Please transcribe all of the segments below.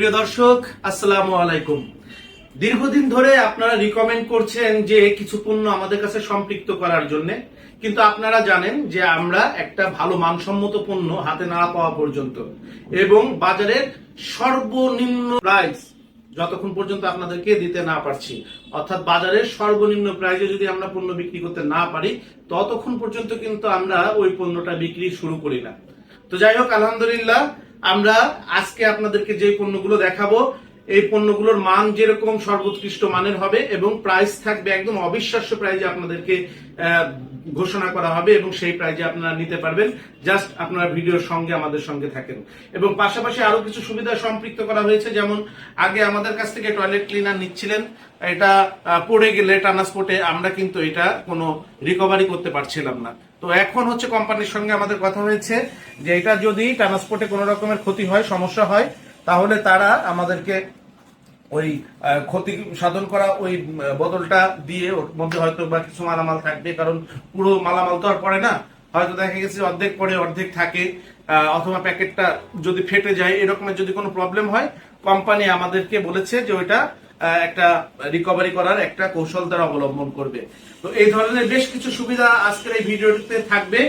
প্রিয় দর্শক, আসসালামু আলাইকুম। দীর্ঘদিন ধরে আপনারা রিকমেন্ড করছেন যে কিছু পণ্য আমাদের কাছে সম্পৃক্ত করার জন্য, কিন্তু আপনারা জানেন যে আমরা একটা ভালো মানসম্মত পণ্য হাতে না পাওয়া পর্যন্ত এবং বাজারের সর্বনিম্ন প্রাইস যতক্ষণ পর্যন্ত আপনাদেরকে দিতে না পারছি, অর্থাৎ বাজারের সর্বনিম্ন প্রাইসে যদি আমরা পণ্য বিক্রি করতে না পারি, ততক্ষণ পর্যন্ত কিন্তু আমরা ওই পণ্যটা বিক্রি শুরু করি না। তো যাই হোক, আলহামদুলিল্লাহ আমরা আজকে আপনাদেরকে যে পণ্যগুলো দেখাবো, এই পণ্যগুলোর মান যেরকম সর্বোৎকৃষ্ট মানের হবে এবং প্রাইস থাকবে একদম অবিশ্বাস্য প্রাইজে আপনাদেরকে ঘোষণা করা হবে এবং সেই প্রাইজে আপনারা নিতে পারবেন। জাস্ট আপনারা ভিডিওর সঙ্গে আমাদের সঙ্গে থাকেন। এবং পাশাপাশি আরও কিছু সুবিধা সম্পৃক্ত করা হয়েছে, যেমন আগে আমাদের কাছ থেকে টয়লেট ক্লিনার নিচ্ছিলেন। এটা পড়ে গেলে ট্রান্সপোর্টে আমরা কিন্তু এটা কোনো রিকভারি করতে পারছিলাম না। তো এখন হচ্ছে কোম্পানির সঙ্গে আমাদের কথা হয়েছে যে এটা যদি ট্রান্সপোর্টে কোনো রকমের ক্ষতি হয়, সমস্যা হয়, তাহলে তারা আমাদেরকে ওই ক্ষতি সাধন করা ওই বদলটা দিয়ে ওর মধ্যে হয়তো বা কিছু মালামাল থাকবে, কারণ পুরো মালামাল তো আর পড়ে না। হয়তো দেখা গেছে অর্ধেক পড়ে, অর্ধেক থাকে অথবা প্যাকেটটা যদি ফেটে যায়, এরকমের যদি কোনো প্রবলেম হয়, কোম্পানি আমাদেরকে বলেছে যে ওইটা একটা রিকভারি করার একটা কৌশল তারা অবলম্বন করবে। তো এই ধরনের বেশ কিছু সুবিধা আজকের এই ভিডিওটিতে থাকবে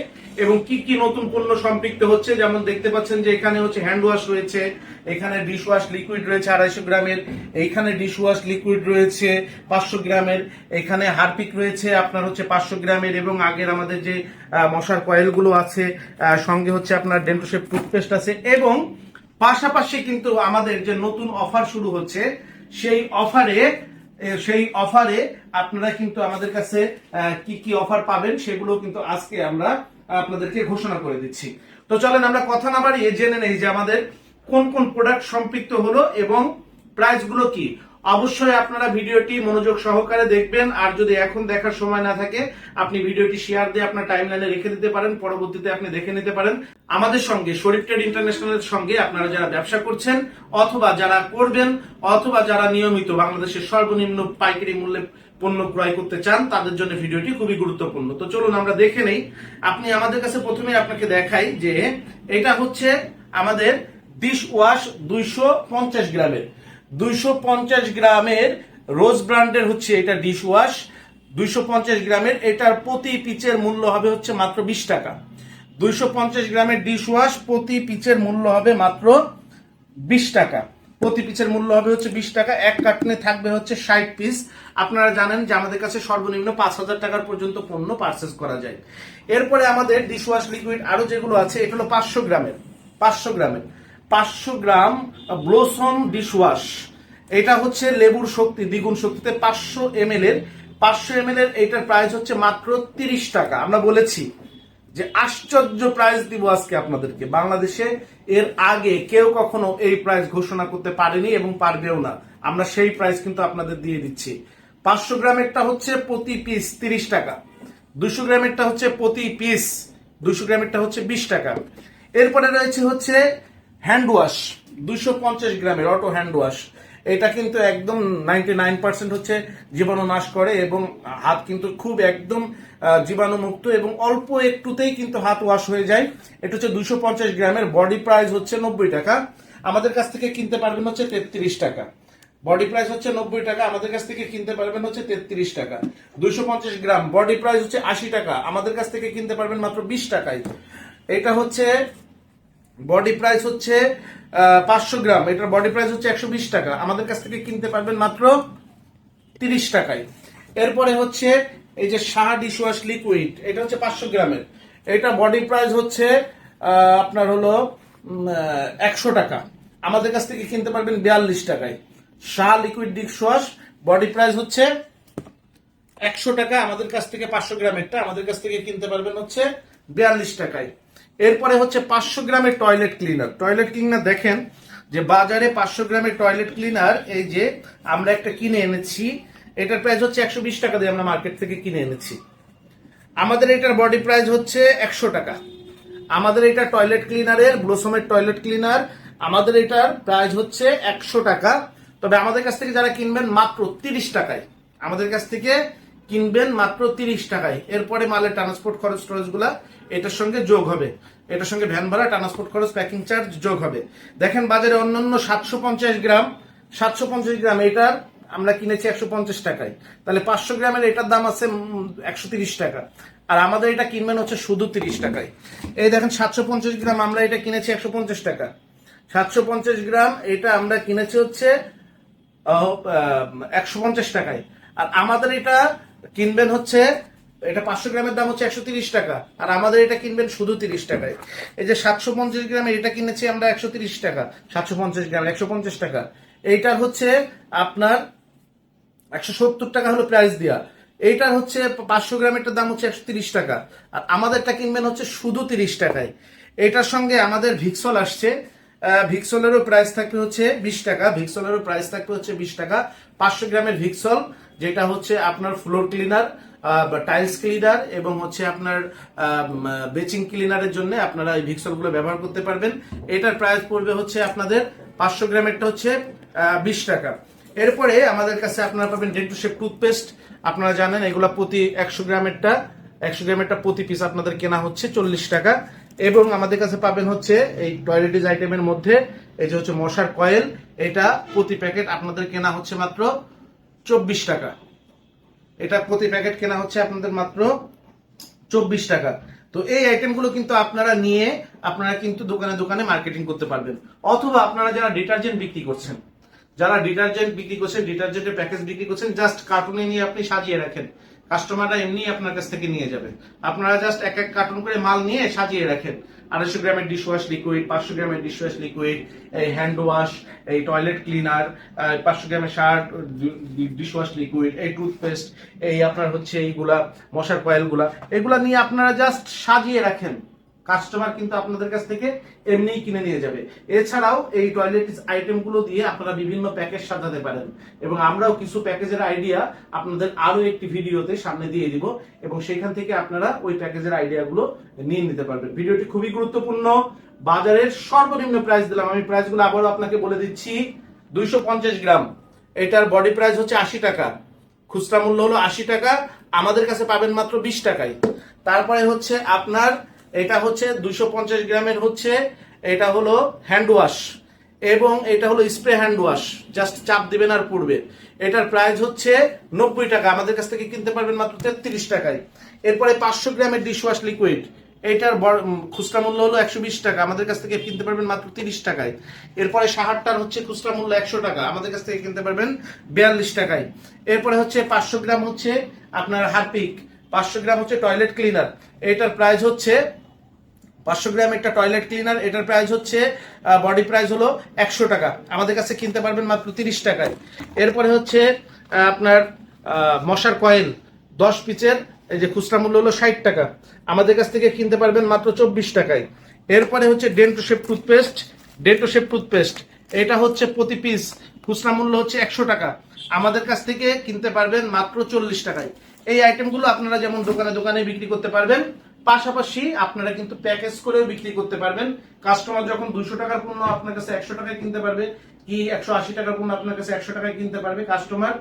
এবং কি কি নতুন পণ্য সম্পৃক্ত হচ্ছে, যেমন দেখতে পাচ্ছেন যে এখানে হচ্ছে হ্যান্ড ওয়াশ রয়েছে, এখানে ডিশ ওয়াশ লিকুইড রয়েছে আড়াইশো গ্রামের, এইখানে ডিশ ওয়াশ লিকুইড রয়েছে পাঁচশো গ্রামের, এখানে হারপিক রয়েছে আপনার হচ্ছে পাঁচশো গ্রামের এবং আগের আমাদের যে মশার কয়েলগুলো আছে সঙ্গে হচ্ছে আপনার ডেন্টোশেপ টুথপেস্ট আছে এবং পাশাপাশি কিন্তু আমাদের যে নতুন অফার শুরু হচ্ছে সেই অফারে সেই অফারে আপনারা কিন্তু আমাদের কাছে কি কি অফার পাবেন সেগুলো কিন্তু আজকে আমরা আপনাদেরকে ঘোষণা করে দিচ্ছি। তো চলেন আমরা কথা না বাড়িয়ে জেনে নেই যে আমাদের কোন কোন প্রোডাক্ট সম্পৃক্ত হলো এবং প্রাইসগুলো কি। অবশ্যই আপনারা ভিডিওটি মনোযোগ সহকারে দেখবেন, আর যদি এখন দেখার সময় না থাকে, আপনি ভিডিওটি শেয়ার দিয়ে আপনার টাইমলাইনে রেখে দিতে পারেন, পরবর্তীতে আপনি দেখে নিতে পারেন। আমাদের সঙ্গে, শরীফ ট্রেড ইন্টারন্যাশনালের সঙ্গে আপনারা যারা ব্যবসা করছেন, অথবা যারা করবেন, অথবা যারা নিয়মিত বাংলাদেশের সর্বনিম্ন পাইকারি মূল্যে পণ্য ক্রয় করতে চান, তাদের জন্য ভিডিওটি খুবই গুরুত্বপূর্ণ। তো চলুন আমরা দেখে নেই। আপনি আমাদের কাছে প্রথমে আপনাকে দেখাই যে এটা হচ্ছে আমাদের ডিশ ওয়াশ দুইশো পঞ্চাশ গ্রামের। দুইশো পঞ্চাশ গ্রামের রোজ ব্র্যান্ডের হচ্ছে এটা ডিশ ওয়াশ। দুইশো পঞ্চাশ গ্রামের এটার প্রতি পিচের মূল্য হবে হচ্ছে মাত্র বিশ টাকা। দুইশো পঞ্চাশ গ্রামের ডিশ ওয়াশ প্রতি পিচের মূল্য হবে মাত্র বিশ টাকা। প্রতি পিচের মূল্য হবে হচ্ছে বিশ টাকা। এক কার্টনে থাকবে হচ্ছে ষাট পিস। আপনারা জানেন যে আমাদের কাছে সর্বনিম্ন পাঁচ হাজার টাকার পর্যন্ত পণ্য পারচেস করা যায়। এরপরে আমাদের ডিশওয়াশ লিকুইড আরও যেগুলো আছে এটা হলো পাঁচশো গ্রামের পাঁচশো গ্রামের। পাঁচশো গ্রাম ব্লোসম ডিশওয়াশ। এটা হচ্ছে লেবুর শক্তি, দ্বিগুণ শক্তিতে পাঁচশো এম এর। পাঁচশো এম এর এটার প্রাইস হচ্ছে মাত্র তিরিশ টাকা। আমরা বলেছি যে আশ্চর্য প্রাইস দিব আজকে আপনাদেরকে। বাংলাদেশে এর আগে কেউ কখনো এই প্রাইস ঘোষণা করতে পারেনি এবং পারবেও না। আমরা সেই প্রাইস কিন্তু আপনাদের দিয়ে দিচ্ছি। পাঁচশো গ্রামেরটা হচ্ছে প্রতি পিস তিরিশ টাকা। দুশো গ্রামেরটা হচ্ছে প্রতি পিস দুশো গ্রামেরটা হচ্ছে বিশ টাকা। এরপরে রয়েছে হচ্ছে হ্যান্ড ওয়াশ দুশো পঞ্চাশ গ্রামের অটো হ্যান্ড ওয়াশ এটা কিন্তু একদম নাইনটি নাইন পার্সেন্ট হচ্ছে জীবাণু নাশ করে এবং হাত কিন্তু খুব একদম জীবাণুমুক্ত এবং অল্প একটুতেই কিন্তু হাত ওয়াশ হয়ে যায়। এটা হচ্ছে দুশো পঞ্চাশ গ্রামের বডি প্রাইস হচ্ছে নব্বই টাকা। আমাদের কাছ থেকে কিনতে পারবেন হচ্ছে তেত্রিশ টাকা। বডি প্রাইস হচ্ছে নব্বই টাকা, আমাদের কাছ থেকে কিনতে পারবেন হচ্ছে তেত্রিশ টাকা। দুইশো পঞ্চাশ গ্রাম বডি প্রাইস হচ্ছে আশি টাকা, আমাদের কাছ থেকে কিনতে পারবেন মাত্র বিশ টাকায়। এটা হচ্ছে বডি প্রাইস হচ্ছে পাঁচশো গ্রাম। এটার বডি প্রাইস হচ্ছে একশো বিশ টাকা। আমাদের কাছ থেকে কিনতে পারবেন মাত্র তিরিশ টাকায়। এরপরে হচ্ছে এই যে সাহা ডিশওয়াশ লিকুইড, এটা হচ্ছে পাঁচশো গ্রামের। এটা বডি প্রাইস হচ্ছে আপনার হলো একশো টাকা। আমাদের কাছ থেকে কিনতে পারবেন বিয়াল্লিশ টাকায়। Shah liquid dishwash, body price হচ্ছে একশো টাকা। আমাদের কাছ থেকে পাঁচশো গ্রামেরটা। আমাদের কাছ থেকে কিনতে পারবেন হচ্ছে বিয়াল্লিশ টাকায়। এরপরে হচ্ছে পাঁচশো গ্রামের টয়লেট ক্লিনার টয়লেট ক্লিনার দেখেন যে বাজারে পাঁচশো গ্রামের টয়লেট ক্লিনার এই যে আমরা একটা কিনে এনেছি, এটার প্রাইস হচ্ছে একশো বিশ টাকা দিয়ে আমরা মার্কেট থেকে কিনে এনেছি। আমাদের এটার বডি প্রাইস হচ্ছে একশো টাকা। আমাদের এটা টয়লেট ক্লিনারের ব্লোসমের টয়লেট ক্লিনার আমাদের এটার প্রাইস হচ্ছে একশো টাকা। তবে আমাদের কাছ থেকে যারা কিনবেন মাত্র তিরিশ টাকায়, আমাদের কাছ থেকে কিনবেন মাত্র তিরিশ টাকায়। এরপরে মালের ট্রান্সপোর্ট খরচ টরচগুলা এটার সঙ্গে যোগ হবে। এটার সঙ্গে ভ্যান ভাড়া, ট্রান্সপোর্ট খরচ প্যাকিং চার্জ যোগ হবে। দেখেন বাজারে অন্যান্য সাতশো পঞ্চাশ গ্রাম, সাতশো পঞ্চাশ গ্রাম এটার আমরা কিনেছি একশো পঞ্চাশ টাকায়। তাহলে পাঁচশো গ্রামের এটার দাম আছে একশো তিরিশ টাকা। আর আমাদের এটা কিনবেন হচ্ছে শুধু তিরিশ টাকায়। এই দেখেন সাতশো পঞ্চাশ গ্রাম আমরা এটা কিনেছি একশো পঞ্চাশ টাকা। সাতশো পঞ্চাশ গ্রাম এটা আমরা কিনেছি হচ্ছে একশো পঞ্চাশ টাকায়। আর আমাদের এটা কিনবেন হচ্ছে এটা পাঁচশো গ্রামের দাম হচ্ছে একশো তিরিশ টাকা। আর আমাদের এটা কিনবেন শুধু তিরিশ টাকায়। এই যে সাতশো পঞ্চাশ গ্রামের এটা কিনেছি আমরা একশো তিরিশ টাকা। সাতশো পঞ্চাশ গ্রাম, একশো পঞ্চাশ টাকা। এইটার হচ্ছে আপনার একশো সত্তর টাকা হলো প্রাইস দেওয়া এইটার হচ্ছে পাঁচশো গ্রামেরটার দাম হচ্ছে একশো তিরিশ টাকা। আর আমাদেরটা কিনবেন হচ্ছে শুধু তিরিশ টাকায়। এটার সঙ্গে আমাদের ভিক্সল আসছে। ভিক্সলেরও প্রাইস থাকবে হচ্ছে বিশ টাকা। ভিক্সলেরও প্রাইস থাকবে হচ্ছে বিশ টাকা। পাঁচশো গ্রামের ভিক্সল যেটা হচ্ছে আপনার ফ্লোর ক্লিনার টাইলস ক্লিনার এবং হচ্ছে আপনার বেচিং ক্লিনারের জন্য আপনারা এই ভিক্সলগুলো ব্যবহার করতে পারবেন। এটার প্রাইস পড়বে হচ্ছে আপনাদের পাঁচশো গ্রামেরটা হচ্ছে বিশ টাকা। এরপরে আমাদের কাছে আপনারা পাবেন ডেন্টু শেপ টুথপেস্ট আপনারা জানেন এগুলো প্রতি একশো গ্রামেরটা একশো গ্রামেরটা প্রতি পিস আপনাদের কেনা হচ্ছে চল্লিশ টাকা। এবং আমাদের কাছে পাবেন হচ্ছে এই টয়লেটিস আইটেমের মধ্যে, এই যে হচ্ছে মশার কয়েল এটা প্রতি প্যাকেট আপনাদের কেনা হচ্ছে মাত্র চব্বিশ টাকা। এটা প্রতি প্যাকেট কেনা হচ্ছে আপনাদের মাত্র চব্বিশ টাকা। তো এই আইটেমগুলো কিন্তু আপনারা নিয়ে আপনারা কিন্তু দোকানে দোকানে মার্কেটিং করতে পারবেন। অথবা আপনারা যারা ডিটারজেন্ট বিক্রি করছেন, যারা ডিটারজেন্ট বিক্রি করছেন ডিটারজেন্টের প্যাকেজ বিক্রি করছেন জাস্ট কার্টুনে নিয়ে আপনি সাজিয়ে রাখেন। কাস্টমাররা এমনি আপনার কাছ থেকে নিয়ে যাবে। আপনারা জাস্ট এক এক কার্টুন করে মাল নিয়ে সাজিয়ে রাখেন। আড়াইশো গ্রামের ডিশ ওয়াশ লিকুইড পাঁচশো গ্রামের ডিশ ওয়াশ লিকুইড এই হ্যান্ড ওয়াশ এই টয়লেট ক্লিনার পাঁচশো গ্রামের শার্ট ডিশ ওয়াশ লিকুইড এই টুথপেস্ট এই আপনার হচ্ছে এইগুলা মশার কয়েলগুলা, এগুলা নিয়ে আপনারা জাস্ট সাজিয়ে রাখেন। কাস্টমার কিন্তু আপনাদের কাছ থেকে এমনিই কিনে নিয়ে যাবে। এছাড়াও এই টয়লেট আইটেমগুলো দিয়ে আপনারা বিভিন্ন প্যাকেজ সাজাতে পারেন। এবং আমরাও কিছু প্যাকেজের আইডিয়া আপনাদের আরও একটি ভিডিওতে সামনে দিয়ে দিব এবং সেখান থেকে আপনারা ওই প্যাকেজের আইডিয়াগুলো নিয়ে নিতে পারবেন। ভিডিওটি খুবই গুরুত্বপূর্ণ। বাজারের সর্বনিম্ন প্রাইস দিলাম। আমি প্রাইসগুলো আবারও আপনাকে বলে দিচ্ছি। দুইশো পঞ্চাশ গ্রাম। এটার বডি প্রাইস হচ্ছে আশি টাকা। খুচরা মূল্য হলো আশি টাকা। আমাদের কাছে পাবেন মাত্র বিশ টাকায়। তারপরে হচ্ছে আপনার এটা হচ্ছে দুইশো পঞ্চাশ গ্রামের হচ্ছে, এটা হলো হ্যান্ড ওয়াশ এবং এটা হলো স্প্রে হ্যান্ড ওয়াশ জাস্ট চাপ দিবেন আর পড়বে। এটার প্রাইস হচ্ছে নব্বই টাকা, আমাদের কাছ থেকে কিনতে পারবেন মাত্র তেত্রিশ টাকায়। এরপরে পাঁচশো গ্রামের ডিশ ওয়াশ লিকুইড এটার খুচরা মূল্য হলো একশো বিশ টাকা, আমাদের কাছ থেকে কিনতে পারবেন মাত্র তিরিশ টাকায়। এরপরে সাহারটার হচ্ছে খুচরা মূল্য একশো টাকা, আমাদের কাছ থেকে কিনতে পারবেন বিয়াল্লিশ টাকায়। এরপরে হচ্ছে পাঁচশো গ্রাম হচ্ছে আপনার হারপিক, পাঁচশো গ্রাম হচ্ছে টয়লেট ক্লিনার এটার প্রাইস হচ্ছে পাঁচশো গ্রাম একটা টয়লেট ক্লিনার এটার প্রাইস হচ্ছে বডি প্রাইস হলো একশো টাকা। আমাদের কাছে কিনতে পারবেন মাত্র তিরিশ টাকায়। এরপরে হচ্ছে আপনার মশার কয়েল দশ পিচের এই যে খুচরা মূল্য হলো ষাট টাকা। আমাদের কাছ থেকে কিনতে পারবেন মাত্র চব্বিশ টাকায়। এরপরে হচ্ছে ডেন্টোশেপ টুথপেস্ট ডেন্টোশেপ টুথপেস্ট এটা হচ্ছে প্রতি পিস খুচরা মূল্য হচ্ছে একশো টাকা। আমাদের কাছ থেকে কিনতে পারবেন মাত্র চল্লিশ টাকায়। এই আইটেমগুলো আপনারা যেমন দোকানে দোকানে বিক্রি করতে পারবেন পাশাপাশি আপনারা কিন্তু প্যাকেজ করেও বিক্রি করতে পারবেন। কাস্টমার যখন দুশো টাকার পণ্য আপনার কাছে একশো টাকায় কিনতে পারবে, কি একশো আশি টাকার পণ্য আপনার কাছে একশো টাকায় কিনতে পারবে, কাস্টমার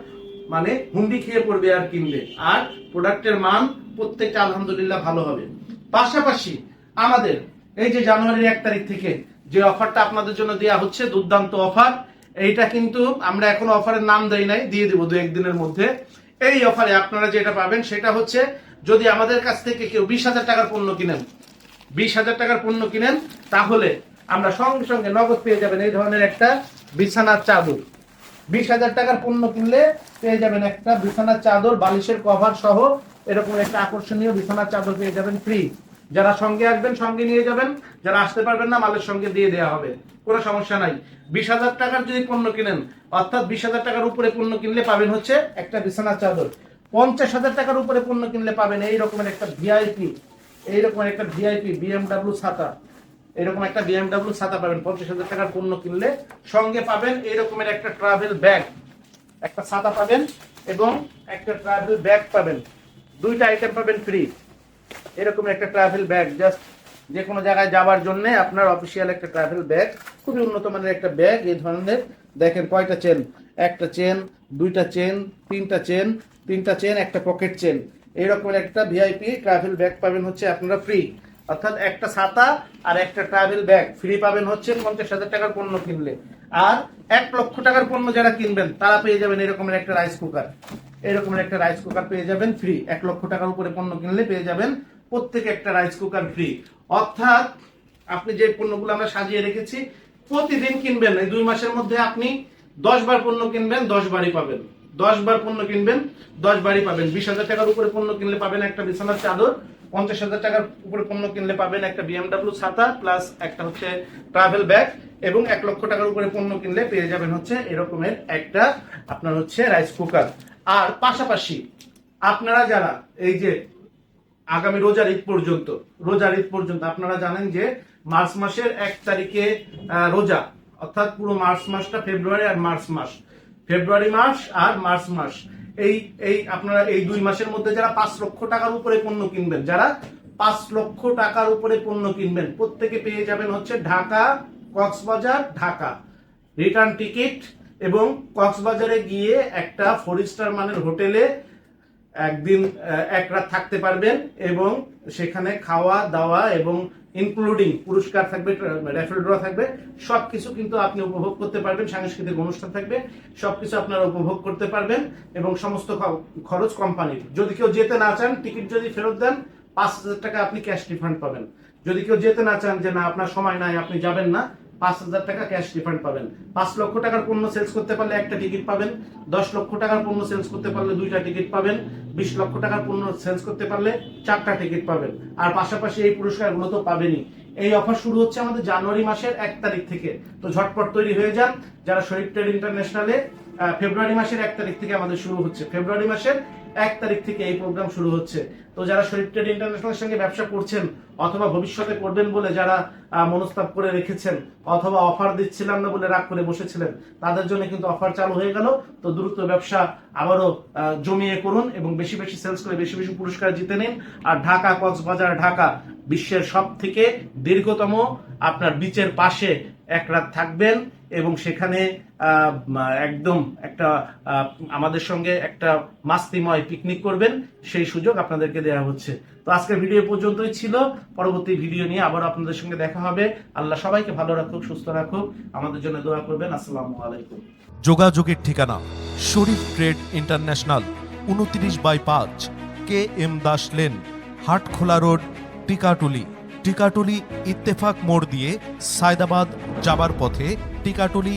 মানে হুন্ডি খেয়ে পড়বে আর কিনবে। আর প্রোডাক্টের মান প্রত্যেকটা আলহামদুলিল্লাহ ভালো হবে। পাশাপাশি আমাদের এই যে জানুয়ারির এক তারিখ থেকে যে অফারটা আপনাদের জন্য দেওয়া হচ্ছে, দুর্দান্ত অফার, এইটা কিন্তু আমরা এখন অফারের নাম দেই নাই, দিয়ে দিব দু একদিনের মধ্যে। এই অফারে আপনারা যেটা পাবেন সেটা হচ্ছে যদি আমাদের কাছ থেকে কেউ বিশ হাজার টাকার পণ্য কিনেন, বিশ হাজার টাকার পণ্য কিনেন, তাহলে আমরা সঙ্গে সঙ্গে নগদ পেয়ে যাবেন এই ধরনের একটা বিছানার চাদর। বিশ হাজার টাকার পণ্য কিনলে পেয়ে যাবেন একটা বিছানার চাদর, বালিশের কভার সহ এরকম একটা আকর্ষণীয় বিছানার চাদর পেয়ে যাবেন ফ্রি যারা সঙ্গে আসবেন, সঙ্গে নিয়ে যাবেন, যারা আসতে পারবেন না, মালের সঙ্গে দিয়ে দেওয়া হবে। কোনো সমস্যা নাই। বিশ হাজার টাকার যদি পণ্য কিনেন, অর্থাৎ বিশ হাজার টাকার উপরে পণ্য কিনলে পাবেন হচ্ছে একটা বিছানার চাদর। পঞ্চাশ হাজার টাকার উপরে পণ্য কিনলে পাবেন এই রকমের একটা ভিআইপি এই রকমের একটা ভিআইপি বিএমডাব্লিউ ছাতা। এরকম একটা বিএমডাব্লিউ ছাতা পাবেন। পঞ্চাশ হাজার টাকার পণ্য কিনলে সঙ্গে পাবেন এই রকমের একটা ট্রাভেল ব্যাগ একটা ছাতা পাবেন এবং একটা ট্রাভেল ব্যাগ পাবেন। দুইটা আইটেম পাবেন ফ্রি এরকম একটা ট্রাভেল ব্যাগ জাস্ট যে কোনো জায়গায় যাওয়ার জন্য আপনার অফিসিয়াল একটা ট্রাভেল ব্যাগ খুবই উন্নত মানের একটা ব্যাগ এই ধরনের দেখেন কয়টা চেন? একটা চেন, দুইটা চেন, তিনটা চেন তিনটা চেন, একটা পকেট চেন। এইরকম একটা ভিআইপি ট্রাভেল ব্যাগ পাবেন হচ্ছে আপনারা ফ্রি অর্থাৎ একটা ছাতা আর একটা ট্রাভেল ব্যাগ ফ্রি পাবেন হচ্ছে পঞ্চাশ হাজার টাকার পণ্য কিনলে। আর এক লক্ষ টাকার পণ্য যারা কিনবেন, তারা পেয়ে যাবেন এরকমের একটা রাইস কুকার এরকমের একটা রাইস কুকার পেয়ে যাবেন ফ্রি এক লক্ষ টাকার উপরে পণ্য কিনলে পেয়ে যাবেন প্রত্যেকে একটা রাইস কুকার ফ্রি অর্থাৎ আপনি যে পণ্যগুলো আমরা সাজিয়ে রেখেছি প্রতিদিন কিনবেন, এই দুই মাসের মধ্যে আপনি দশ বার পণ্য কিনবেন, দশ বারই পাবেন। দশ বার পণ্য কিনবেন, দশ বারই পাবেন। বিশ হাজার টাকার উপরে পণ্য কিনলে পাবেন একটা বিছানার চাদর, পঞ্চাশ হাজার টাকার উপরে পণ্য কিনলে পাবেন একটা বিএমডাব্লিউ ছাতা প্লাস একটা হচ্ছে ট্রাভেল ব্যাগ এবং এক লক্ষ টাকার উপরে পণ্য কিনলে পেয়ে যাবেন হচ্ছে এরকমের একটা আপনার হচ্ছে রাইস কুকার আর পাশাপাশি আপনারা যারা এই যে আগামী রোজার ঈদ পর্যন্ত, রোজার ঈদ পর্যন্ত। আপনারা জানেন যে মার্চ মাসের এক তারিখে রোজা, অর্থাৎ পুরো মার্চ মাসটা ফেব্রুয়ারি আর মার্চ মাস। ফেব্রুয়ারি মাস আর মার্চ মাস। এই এই আপনারা এই দুই মাসের মধ্যে যারা পাঁচ লক্ষ টাকার উপরে পণ্য কিনবেন, যারা পাঁচ লক্ষ টাকার উপরে পণ্য কিনবেন, প্রত্যেকে পেয়ে যাবেন হচ্ছে ঢাকা, কক্সবাজার, ঢাকা। রিটার্ন টিকিট এবং কক্সবাজারে গিয়ে একটা ফোর স্টার মানের হোটেলে একদিন এক রাত থাকতে পারবেন এবং সেখানে খাওয়া, দাওয়া এবং ইনক্লুডিং পুরস্কার থাকবে র্যাফেল ড্র থাকবে, সবকিছু কিন্তু আপনি উপভোগ করতে পারবেন, সাংস্কৃতিক অনুষ্ঠান থাকবে, সবকিছু আপনারা উপভোগ করতে পারবেন এবং সমস্ত খরচ কোম্পানির যদি কেউ যেতে না চান টিকিট যদি ফেরত দেন, পাঁচ হাজার টাকা আপনি ক্যাশ রিফান্ড পাবেন। যদি কেউ যেতে না চান যে না, আপনার সময় নাই, আপনি যাবেন না পাঁচ হাজার টাকা ক্যাশ রিফান্ড পাবেন। পাঁচ লক্ষ টাকার পণ্য সেলস করতে পারলে একটা টিকিট পাবেন, দশ লক্ষ টাকার পণ্য সেলস করতে পারলে দুইটা টিকিট পাবেন, বিশ লক্ষ টাকার পণ্য সেলস করতে পারলে চারটা টিকিট পাবেন। আর পাশাপাশি এই পুরস্কারগুলো তো পাবেনই। এই অফার শুরু হচ্ছে আমাদের জানুয়ারি মাসের এক তারিখ থেকে। তো ঝটপট তৈরি হয়ে যান, যারা শরীফ ট্রেড ইন্টারন্যাশনালে ফেব্রুয়ারি মাসের এক তারিখ থেকে আমাদের শুরু হচ্ছে। ফেব্রুয়ারি মাসের এক তারিখ থেকে এই প্রোগ্রাম শুরু হচ্ছে। তো যারা শরীফ ট্রেড ইন্টারন্যাশনালের সঙ্গে ব্যবসা করছেন অথবা ভবিষ্যতে করবেন বলে যারা আহ, মনস্তাব করে রেখেছেন অথবা অফার দিচ্ছিলাম না বলে রাগ করে বসেছিলেন তাদের জন্য কিন্তু অফার চালু হয়ে গেল। তো দ্রুত ব্যবসা আবারও জমিয়ে করুন এবং বেশি বেশি সেলস করে বেশি বেশি পুরস্কার জিতে নিন। আর ঢাকা কক্সবাজার ঢাকা বিশ্বের সব থেকে দীর্ঘতম আপনার বিচের পাশে এক রাত থাকবেন এবং সেখানে একদম একটা আমাদের সঙ্গে একটা মাস্তিময় পিকনিক করবেন। সেই সুযোগ আপনাদেরকে দেওয়া হচ্ছে। তো আজকের ভিডিও পর্যন্তই ছিল। পরবর্তী ভিডিও নিয়ে আবার আপনাদের সঙ্গে দেখা হবে। আল্লাহ সবাইকে ভালো রাখুক, সুস্থ রাখুক। আমাদের জন্য দোয়া করবেন। আসসালামু আলাইকুম। যোগাযোগের ঠিকানা শরীফ ট্রেড ইন্টারন্যাশনাল, উনত্রিশ বাই পাঁচ, K M Das lane, Hatkhola road, Tikatuli. Tikatuli Ittefaq মোড় দিয়ে সায়দাবাদ যাবার পথে টিকাটুলি